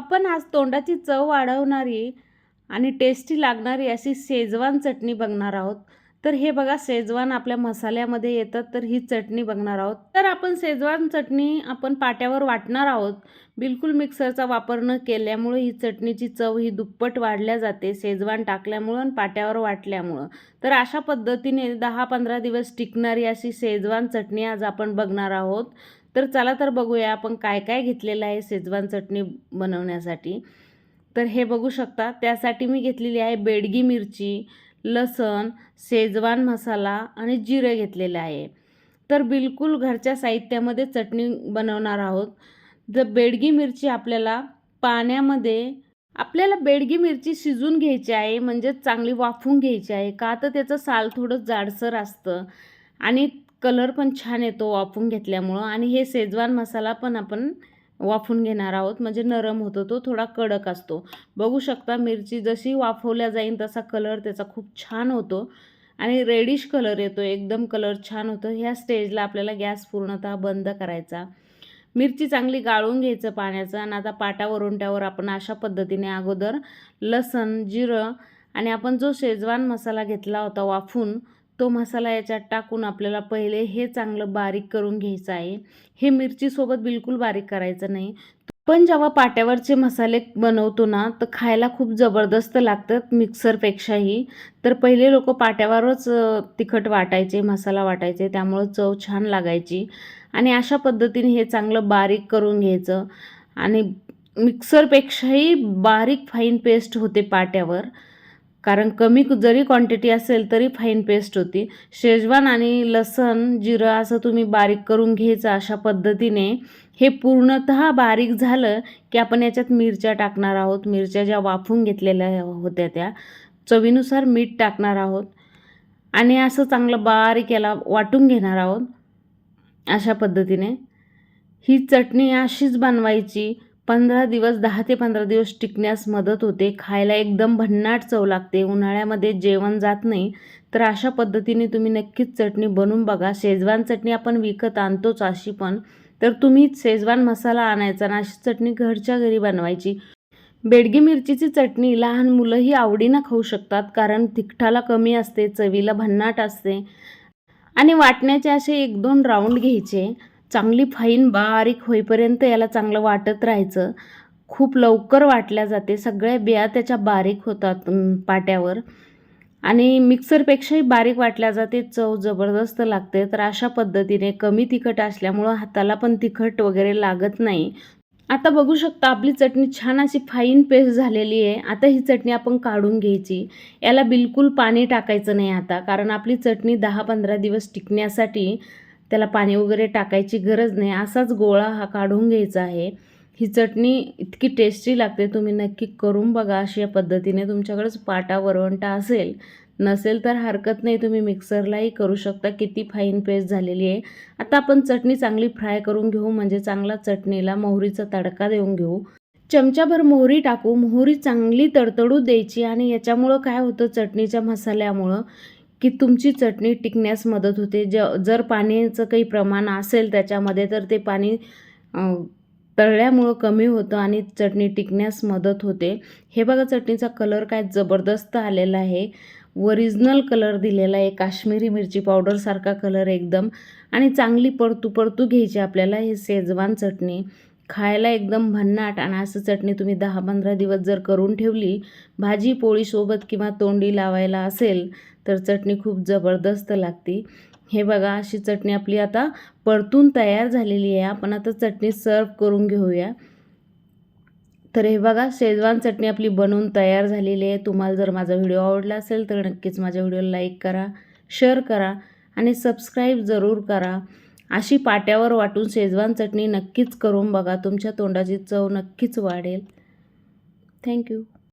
आपण आज तोंडाची चव वाढवणारी आणि टेस्टी लागणारी अशी शेजवान चटणी बघणार आहोत. तर हे बघा शेजवान आपल्या मसाल्यामध्ये येतात तर ही चटणी बघणार आहोत. तर आपण शेजवान चटणी आपण पाट्यावर वाटणार आहोत. बिलकुल मिक्सरचा वापर न केल्यामुळे ही चटणीची चव ही दुप्पट वाढल्या जाते शेजवान टाकल्यामुळं आणि पाट्यावर वाटल्यामुळं. तर अशा पद्धतीने दहा पंधरा दिवस टिकणारी अशी शेजवान चटणी आज आपण बघणार आहोत. तर चला तर बघूया आपण काय काय घेतलेलं आहे शेजवान चटणी बनवण्यासाठी. तर हे बघू शकता त्यासाठी मी घेतलेली आहे बेडगी मिरची लसण शेजवान मसाला आणि जिरे घेतलेले आहे. तर बिलकुल घरच्या साहित्यामध्ये चटणी बनवणार आहोत. जर बेडगी मिरची आपल्याला पाण्यामध्ये आपल्याला बेडगी मिरची शिजून घ्यायची आहे म्हणजे चांगली वाफवून घ्यायची आहे का तर त्याचं साल थोडं जाडसर असतं आणि कलर पण छान येतो वाफून घेतल्यामुळं आणि हे शेजवान मसाला पण आपण वाफून घेणार आहोत. म्हणजे नरम होतो तो थोडा कडक असतो. बघू शकता मिरची जशी वाफवल्या जाईल तसा कलर त्याचा खूप छान होतो. आणि रेडिश कलर येतो एकदम कलर छान होतो. ह्या स्टेजला आपल्याला गॅस पूर्णतः बंद करायचा. मिरची चांगली गाळून घ्यायचं पाण्याचं आणि आता पाटावरून त्यावर आपण अशा पद्धतीने अगोदर लसण जिरं आणि आपण जो शेजवान मसाला घेतला होता वाफून तो मसाला याच्यात टाकून आपल्याला पहिले हे चांगलं बारीक करून घ्यायचं आहे. हे मिरचीसोबत बिलकुल बारीक करायचं नाही. पण जेव्हा पाट्यावरचे मसाले बनवतो ना तर खायला खूप जबरदस्त लागतात मिक्सरपेक्षाही. तर पहिले लोक पाट्यावरच तिखट वाटायचे मसाला वाटायचे त्यामुळं चव छान लागायची. आणि अशा पद्धतीने हे चांगलं बारीक करून घ्यायचं. आणि मिक्सरपेक्षाही बारीक फाईन पेस्ट होते पाट्यावर. कारण कमी जरी क्वांटिटी असेल तरी फाईन पेस्ट होती. शेजवान आणि लसण जिरं असं तुम्ही बारीक करून घ्यायचं अशा पद्धतीने हे पूर्णतः बारीक झालं की आपण याच्यात मिरच्या टाकणार आहोत. मिरच्या ज्या वाफून घेतलेल्या होत्या त्या. चवीनुसार मीठ टाकणार आहोत. आणि असं चांगलं बारीक याला वाटून घेणार आहोत. अशा पद्धतीने. ही चटणी अशीच बनवायची. पंधरा दिवस दहा ते पंधरा दिवस टिकण्यास मदत होते. खायला एकदम भन्नाट चव लागते. उन्हाळ्यामध्ये जेवण जात नाही. तर अशा पद्धतीने तुम्ही नक्कीच चटणी बनवून बघा. शेजवान चटणी आपण विकत आणतोच अशी पण. तर तुम्ही शेजवान मसाला आणायचा आणि अशी चटणी घरच्या घरी बनवायची. बेडगी मिरचीची चटणी लहान मुलंही आवडीनं खाऊ शकतात कारण तिखटाला कमी असते चवीला भन्नाट असते. आणि वाटण्याचे असे एक दोन राऊंड घ्यायचे. चांगली फाईन बारीक होईपर्यंत याला चांगलं वाटत राहायचं. खूप लवकर वाटल्या जाते. सगळ्या बिया त्याच्या बारीक होतात पाट्यावर. आणि मिक्सरपेक्षाही बारीक वाटल्या जाते. चव जबरदस्त लागते. तर अशा पद्धतीने कमी तिखट असल्यामुळं हाताला पण तिखट वगैरे लागत नाही. आता बघू शकता आपली चटणी छान अशी फाईन पेस्ट झालेली आहे. आता ही चटणी आपण काढून घ्यायची. याला बिलकुल पाणी टाकायचं नाही आता. कारण आपली चटणी दहा पंधरा दिवस टिकण्यासाठी त्याला पाणी वगैरे टाकायची गरज नाही. असाच गोळा हा काढून घ्यायचा आहे. ही चटणी इतकी टेस्टी लागते. तुम्ही नक्की करून बघा अशा पद्धतीने तुमच्याकडेच पाटा वरवंटा असेल नसेल तर हरकत नाही. तुम्ही मिक्सरलाही करू शकता. किती फाईन पेस्ट झालेली आहे. आता आपण चटणी चांगली फ्राय करून घेऊ. म्हणजे चांगला चटणीला मोहरीचा तडका देऊन घेऊ. चमचाभर मोहरी टाकू. मोहरी चांगली तडतडू द्यायची आणि याच्यामुळं काय होतं? चटणीच्या मसाल्यामुळं. की तुमची चटणी टिकण्यास मदत होते. ज जर पाण्याचं काही प्रमाण असेल त्याच्यामध्ये तर ते पाणी तळल्यामुळं कमी होतं आणि चटणी टिकण्यास मदत होते. हे बघा चटणीचा कलर काय जबरदस्त आलेला आहे. ओरिजिनल कलर दिलेला आहे. काश्मीरी मिरची पावडरसारखा कलर एकदम. आणि चांगली परतू परतू घ्यायची आपल्याला हे शेजवान चटणी. खायला एकदम भन्नाट आणि असं चटणी तुम्ही दहा पंधरा दिवस जर करून ठेवली भाजी पोळीसोबत किंवा तोंडी लावायला असेल तर चटणी खूप जबरदस्त लागते. हे बघा अशी चटणी आपली आता परतून तयार झालेली आहे. आपण आता चटणी सर्व करून घेऊया. तर हे बघा शेजवान चटणी आपली बनवून तयार झालेली आहे. तुम्हाला जर माझा व्हिडिओ आवडला असेल तर नक्कीच माझ्या व्हिडिओला लाईक करा शेअर करा आणि सबस्क्राईब जरूर करा. अशी पाट्यावर वाटून शेजवान चटणी नक्कीच करून बघा. तुमच्या तोंडाची चव नक्कीच वाढेल. थँक्यू